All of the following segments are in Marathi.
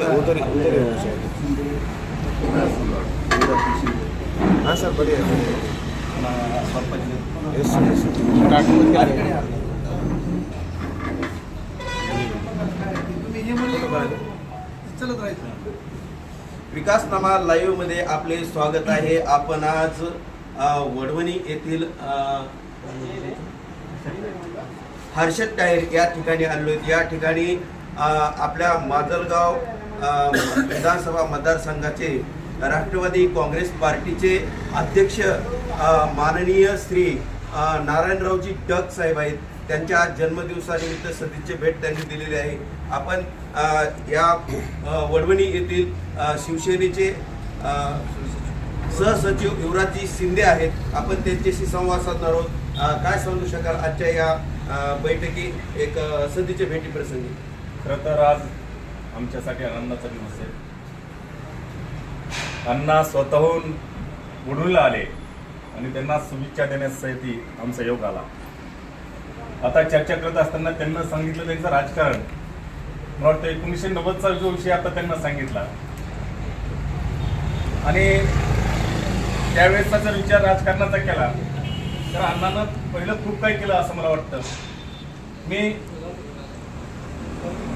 उधर उधर है हाँ सर बढ़िया. Yes yes. विकासनामा लाईव्हमध्ये आपले स्वागत आहे. आपण आज वडवणी येथील हर्षद टायर या ठिकाणी आलो या ठिकाणी आपल्या माजलगाव विधानसभा मतदारसंघाचे राष्ट्रवादी काँग्रेस पार्टीचे अध्यक्ष माननीय श्री नारायणरावजी डग साहेब आहेत. त्यांच्या जन्मदिवसानिमित्त सदिच्छे भेट त्यांनी दिलेली आहे. आपण या वडवणी येथील शिवसेनेचे सहसचिव युवराजजी शिंदे आहेत. आपण त्यांच्याशी संवाद साधणार आहोत. काय सांगू शकाल आजच्या या बैठकी एक सदिच्छे भेटी प्रसंगी खरं तर आज आमच्यासाठी आनंदाचा दिवस आहे. अण्णा स्वतःहून बुडूनला आले आणि त्यांना शुभेच्छा देण्यासाठी आमचा योग आला. आता चर्चा करत असताना त्यांना सांगितलं त्यांचं राजकारण. मला वाटतं एकोणीसशे नव्वदचा जो विषय आता त्यांना सांगितला. आणि त्यावेळेसचा जर विचार राजकारणाचा केला तर अण्णानं पहिलं खूप काही केलं असं मला वाटतं. मी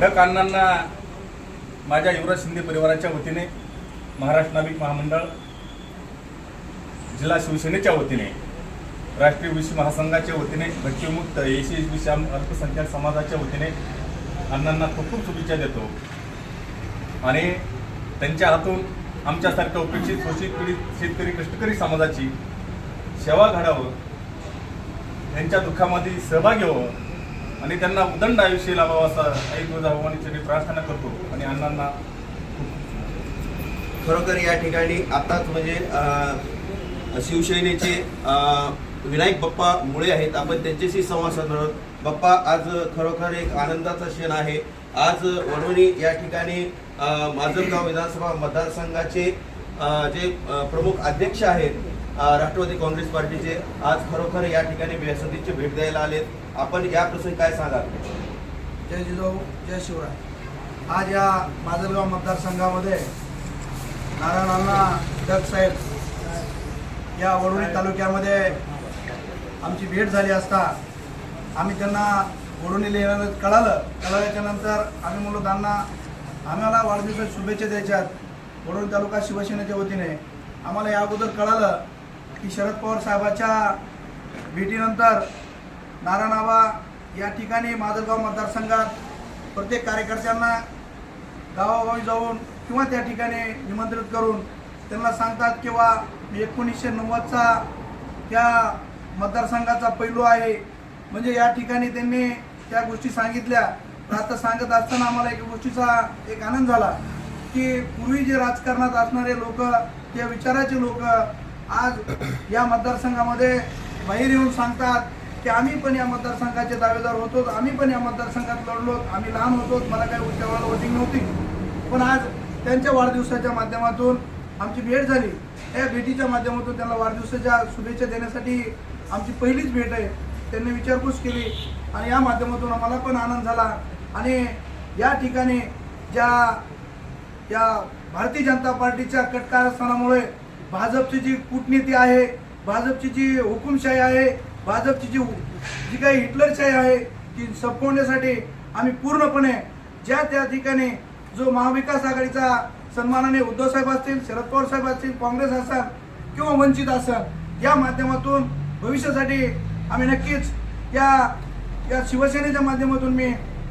डक अण्णांना माझ्या युवराज शिंदे परिवाराच्या वतीने महाराष्ट्र नाविक महामंडळ जिल्हा शिवसेनेच्या वतीने राष्ट्रीय विश्व महासंघाच्या वतीने भटकीमुक्त एसी एस बी अल्पसंख्याक समाजाच्या वतीने अण्णांना खूप खूप शुभेच्छा देतो. आणि त्यांच्या हातून आमच्यासारख्या उपेक्षित शोषित पीडित शेतकरी कष्टकरी समाजाची सेवा घडावं त्यांच्या दुःखामध्ये सहभागी व्हावं आणि त्यांना उदंड आयुष्य लाभावं असं आई तुळजाभवानीची प्रार्थना करतो. आणि अण्णांना खरोखर या ठिकाणी आताच म्हणजे शिवसेनेचे विनायक बाप्पा मुळे आहेत. आपण त्यांच्याशी संवाद साधणार आहोत. बाप्पा आज खरोखर एक आनंदाचा क्षण आहे. आज वडवणी या ठिकाणी माजलगाव विधानसभा मतदारसंघाचे जे प्रमुख अध्यक्ष आहेत राष्ट्रवादी काँग्रेस पार्टीचे आज खरोखर या ठिकाणी बेसंधीची भेट द्यायला आलेत. आपण या प्रसंगी काय सांगाल? जय जिजाऊ जय शिवराय. आज या माजलगाव मतदारसंघामध्ये नारायणांना डग साहेब या वडोली तालुक्यामध्ये आमची भेट झाली असता आम्ही त्यांना वडोलीला येणार कळालं. कळाल्याच्यानंतर आम्ही म्हणलो त्यांना आम्हाला वाढदिवसाच्या शुभेच्छा द्यायच्यात. वडोली तालुका शिवसेनेच्या वतीने. आम्हाला या अगोदर कळालं की शरद पवार साहेबाच्या भेटीनंतर नारायणाबा या ठिकाणी माजलगाव मतदारसंघात प्रत्येक कार्यकर्त्यांना गावागावी जाऊन किंवा त्या ठिकाणी निमंत्रित करून त्यांना सांगतात किंवा एकोणीसशे नव्वदचा त्या मतदारसंघाचा पैलू आहे. म्हणजे या ठिकाणी त्यांनी त्या गोष्टी सांगितल्या. आता सांगत असताना आम्हाला एक गोष्टीचा एक आनंद झाला की पूर्वी जे राजकारणात असणारे लोक त्या विचाराचे लोक आज या मतदारसंघामध्ये बाहेर येऊन सांगतात की आम्ही पण या मतदारसंघाचे दावेदार होतो आम्ही पण या मतदारसंघात लढलो आम्ही लहान होतो मला काही उद्योगाला वोटिंग नव्हती. पण आज त्यांच्या वाढदिवसाच्या माध्यमातून आमची भेट झाली. या भेटीच्या माध्यमातून त्यांना वाढदिवसाच्या शुभेच्छा देण्यासाठी आमची पहिलीच भेट आहे. त्यांनी विचारपूस केली आणि या माध्यमातून आम्हाला पण आनंद झाला. आणि या ठिकाणी ज्या या भारतीय जनता पार्टीच्या कटकारस्थानामुळे भाजपची जी कूटनीती आहे भाजपची जी हुकुमशाही आहे भाजपची जी जी काही हिटलरशाही आहे ती संपवण्यासाठी आम्ही पूर्णपणे ज्या त्या ठिकाणी जो महाविकास आघाडीचा सन्मानाने उद्धवसाहेब असतील शरद पवार साहेब असतील काँग्रेस असाल किंवा वंचित असाल या माध्यमातून भविष्यासाठी आम्ही नक्कीच या या शिवसेनेच्या माध्यमातून मी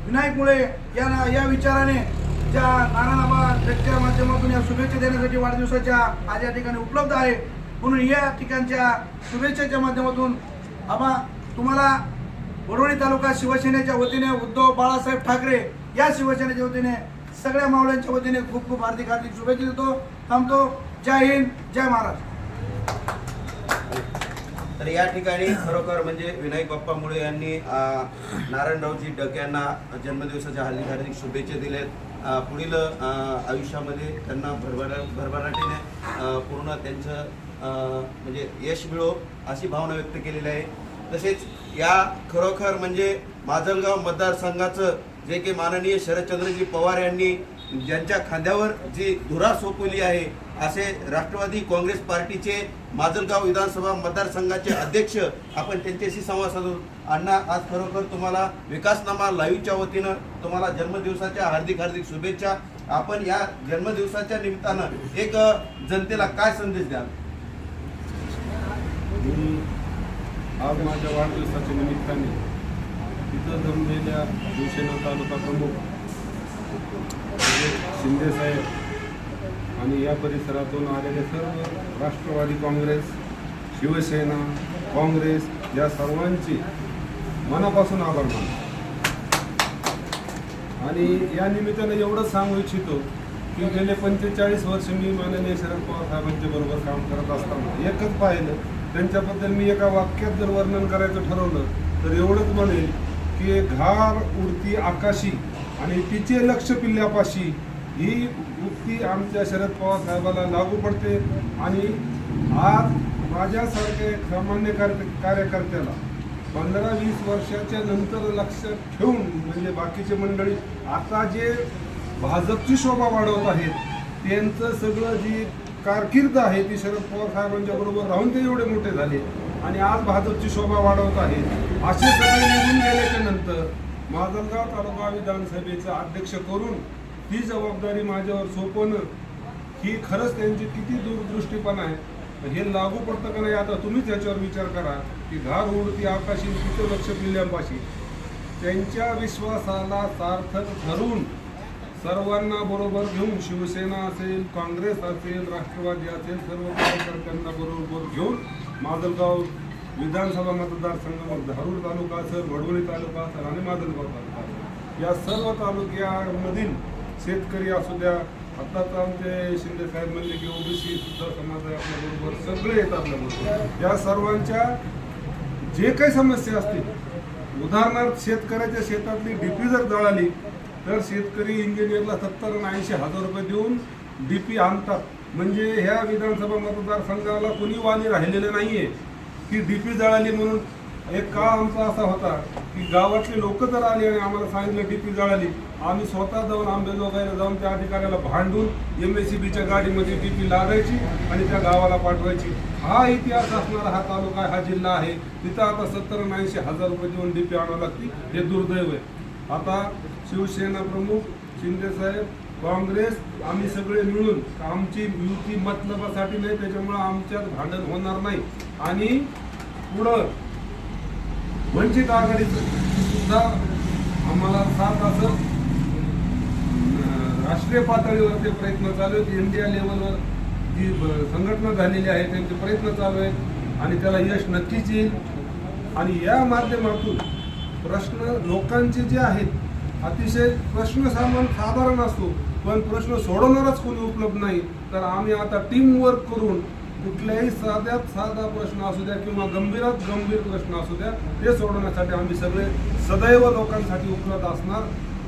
विनायक मुळे या या विचाराने ज्या नारायणाबा व्यक्तीच्या माध्यमातून या शुभेच्छा देण्यासाठी वाढदिवसाच्या आज या ठिकाणी उपलब्ध आहे म्हणून या ठिकाणच्या शुभेच्छेच्या माध्यमातून आम्हा तुम्हाला वडवणी तालुका शिवसेनेच्या वतीने उद्धव बाळासाहेब ठाकरे या शिवसेनेच्या वतीने सगळ्या मावळ्यांच्या वतीने खूप खूप हार्दिक हार्दिक शुभेच्छा देतो. थांबतो. जय हिंद जय महाराज. तर या ठिकाणी खरोखर म्हणजे विनायक बाप्पा मुळे यांनी नारायणरावजी डक यांना जन्मदिवसाच्या हार्दिक हार्दिक शुभेच्छा दिल्यात. पुढील आयुष्यामध्ये त्यांना भरभरा भरभराटीने पूर्ण त्यांचं म्हणजे यश मिळो अशी भावना व्यक्त केलेली आहे. तसेच या खरोखर म्हणजे माजलगाव मतदारसंघाचं जे की माननीय शरदचंद्रजी पवार यांनी ज्यांच्या खांद्यावर जी धुरा सोपवली आहे असे राष्ट्रवादी काँग्रेस पार्टीचे माजलगाव विधानसभा मतदारसंघाचे अध्यक्ष आपण त्यांच्याशी संवाद साधू. अण्णा आज खरोखर तुम्हाला विकासनामा लाईव्हच्या वतीनं तुम्हाला जन्मदिवसाच्या हार्दिक हार्दिक शुभेच्छा. आपण या जन्मदिवसाच्या निमित्तानं एक जनतेला काय संदेश द्याल? मी आज माझ्या वाढदिवसाच्या निमित्ताने तिथं जमलेल्या शिवसेना तालुका प्रमुख शिंदेसाहेब आणि या परिसरातून आलेले सर्व राष्ट्रवादी काँग्रेस शिवसेना काँग्रेस या सर्वांची मनापासून आभार मानतो. आणि या निमित्ताने एवढंच सांगू इच्छितो की गेले पंचेचाळीस वर्ष मी माननीय शरद पवार साहेबांच्या बरोबर काम करत असताना एकच पाहिलं त्यांच्याबद्दल मी एका वाक्यात जर वर्णन करायचं ठरवलं तर एवढंच म्हणेल की घार उडती आकाशी आणि तिचे लक्ष पिल्ल्यापाशी ही उक्ती आमच्या शरद पवार साहेबाला लागू पडते आणि आज माझ्यासारख्या एक सामान्य कार्य कार्यकर्त्याला पंधरा वीस वर्षाच्या नंतर लक्षात ठेवून म्हणजे बाकीचे मंडळी आता जे भाजपची शोभा वाढवत आहेत त्यांचं सगळं जी कारकीर्द आहे ती शरद पवार साहेबांच्या बरोबर राहून ते एवढे मोठे झाले. आणि आज भाजपची शोभा वाढवत आहेत असे सगळे निघून गेल्याच्यानंतर माजलगाव तालुका विधानसभेचं अध्यक्ष करून ही जबाबदारी माझ्यावर सोपवणं ही खरंच त्यांची किती दूरदृष्टीपण आहे. हे लागू पडतं का नाही आता तुम्हीच याच्यावर विचार करा. की घार उडती आकाशी तिथं लक्ष किल्ल्यांपाशी त्यांच्या विश्वासाला सार्थक ठरून सर्वांना बरोबर घेऊन शिवसेना असेल काँग्रेस असेल राष्ट्रवादी असेल सर्व कार्यकर्त्यांना बरोबर घेऊन माजलगाव विधानसभा मतदारसंघामध्ये धारूर तालुका असेल वडवणी तालुका असेल आणि माजलगाव तालुका असेल या सर्व तालुक्यामधील शेतकरी असू द्या आत्ताच आमचे शिंदे साहेब म्हणले की ओबीसी सुद्धा समाज आहे आपल्याबरोबर सगळे येतात आपल्याबरोबर या सर्वांच्या जे काही समस्या असतील उदाहरणार्थ शेतकऱ्याच्या शेतातली डीपी जर जळाली तर शेतकरी इंजिनियरला सत्तर आणि ऐंशी हजार रुपये देऊन डी पी आणतात. म्हणजे ह्या विधानसभा मतदारसंघाला कुणी वाली राहिलेलं आहे की डी पी जळाली म्हणून एक काळ आमचा असा होता की गावातले लोक जर आले आणि आम्हाला सांगितलं डी पी जळाली आम्ही स्वतः जाऊन आंबेजोगाईला जाऊन त्या अधिकाऱ्याला भांडून एम एस सी बीच्या गाडीमध्ये डी पी लागायची आणि त्या गावाला पाठवायची. हा इतिहास असणारा हा तालुका आहे, हा जिल्हा आहे. तिथं आता सत्तर ऐंशी हजार रुपये देऊन डी पी आणावं लागते. हे दुर्दैव आहे. आता शिवसेना प्रमुख शिंदे साहेब काँग्रेस आम्ही सगळे मिळून आमची युती मतलबासाठी नाही त्याच्यामुळे आमच्यात भांडण होणार नाही. आणि पुढं वंचित आघाडीचं सुद्धा आम्हाला साथ असं राष्ट्रीय पातळीवरचे प्रयत्न चालू आहेत. इंडिया लेवलवर जी संघटना झालेली आहे त्यांचे प्रयत्न चालू आहेत आणि त्याला यश नक्कीच येईल. आणि या माध्यमातून प्रश्न लोकांचे जे आहेत अतिशय प्रश्न सामान साधारण असतो पण प्रश्न सोडवणारच कोणी उपलब्ध नाही. तर आम्ही आता टीम वर्क करून कुठल्याही साध्यात साधा प्रश्न असू द्या किंवा गंभीरात गंभीर प्रश्न असू द्या ते सोडवण्यासाठी आम्ही सगळे सदैव लोकांसाठी उपलब्ध असणार.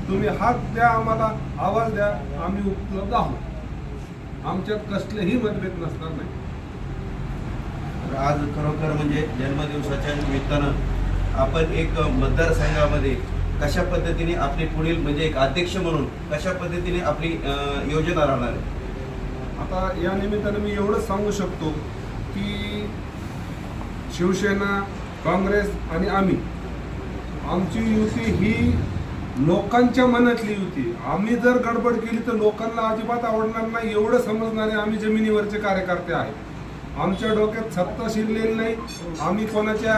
तुम्ही हात द्या आम्हाला आवाज द्या आम्ही उपलब्ध आहोत. आमच्यात कसलेही मतभेद नसणार नाही. तर आज खरोखर म्हणजे जन्मदिवसाच्या निमित्तानं आपण एक मतदारसंघामध्ये कशा पद्धतीने आपली पुढील म्हणजे एक अध्यक्ष म्हणून कशा पद्धतीने आपली योजना राहणार आहे? आता या निमित्तानं मी एवढंच सांगू शकतो की शिवसेना काँग्रेस आणि आम्ही आमची युती ही लोकांच्या मनातली युती आम्ही जर गडबड केली तर लोकांना अजिबात आवडणार नाही एवढं समजणारे आम्ही जमिनीवरचे कार्यकर्ते आहेत. आमच्या डोक्यात सत्ता शिरलेली नाही. आम्ही कोणाच्या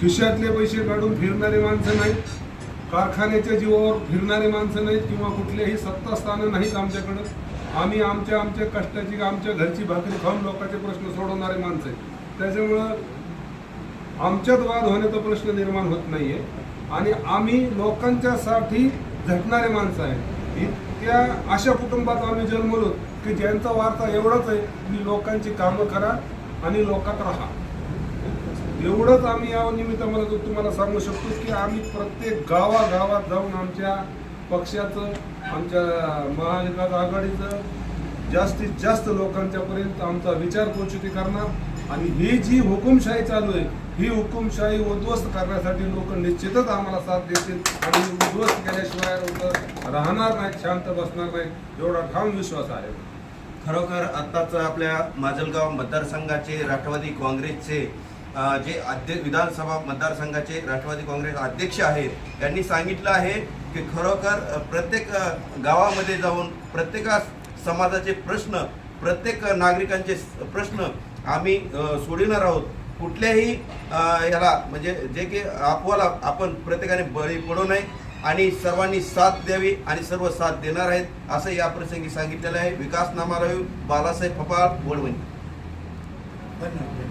खिशातले पैसे काढून फिरणारे माणसं नाहीत कारखान्याच्या जीवावर फिरणारे माणसं नाहीत किंवा कुठलेही सत्तास्थानं नाहीत आमच्याकडं. आम्ही आमच्या आमच्या कष्टाची आमच्या घरची भाकरी खाऊन लोकांचे प्रश्न सोडवणारे माणसं आहेत. त्याच्यामुळं आमच्यात वाद होण्याचा प्रश्न निर्माण होत नाही आहे आणि आम्ही लोकांच्यासाठी झटणारे माणसं आहेत. इतक्या अशा कुटुंबात आम्ही जन्मलो की ज्यांचा वार्ता एवढाच आहे की लोकांची कामं करा आणि लोकात राहा. एवढंच आम्ही या निमित्तामध्ये तुम्हाला सांगू शकतो की आम्ही प्रत्येक गावागावात जाऊन आमच्या पक्षाचं आमच्या महाविकास आघाडीचं जास्तीत जास्त लोकांच्यापर्यंत आमचा विचार पोचती करणार. आणि ही जी हुकुमशाही चालू आहे ही हुकुमशाही उद्ध्वस्त करण्यासाठी लोक निश्चितच आम्हाला साथ देतील. आणि उद्ध्वस्त केल्याशिवाय लोक राहणार नाहीत शांत बसणार नाहीत एवढा ठाम विश्वास आहे. खरोखर आत्ताच आपल्या माजलगाव मतदारसंघाचे राष्ट्रवादी काँग्रेसचे जे अध्यक्ष विधानसभा मतदारसंघाचे राष्ट्रवादी काँग्रेस अध्यक्ष आहेत त्यांनी सांगितलं आहे की खरोखर प्रत्येक गावामध्ये जाऊन प्रत्येक समाजाचे प्रश्न प्रत्येक नागरिकांचे प्रश्न आम्ही अ, सोडविणार आहोत. कुठल्याही याला म्हणजे जे की अफवाला आपण प्रत्येकाने बळी पडू नये आणि सर्वांनी साथ द्यावी आणि सर्व साथ देणार आहेत असं या प्रसंगी सांगितलेलं आहे. विकास नामाराव बालासाहेब फपाळ बोलवणी. धन्यवाद.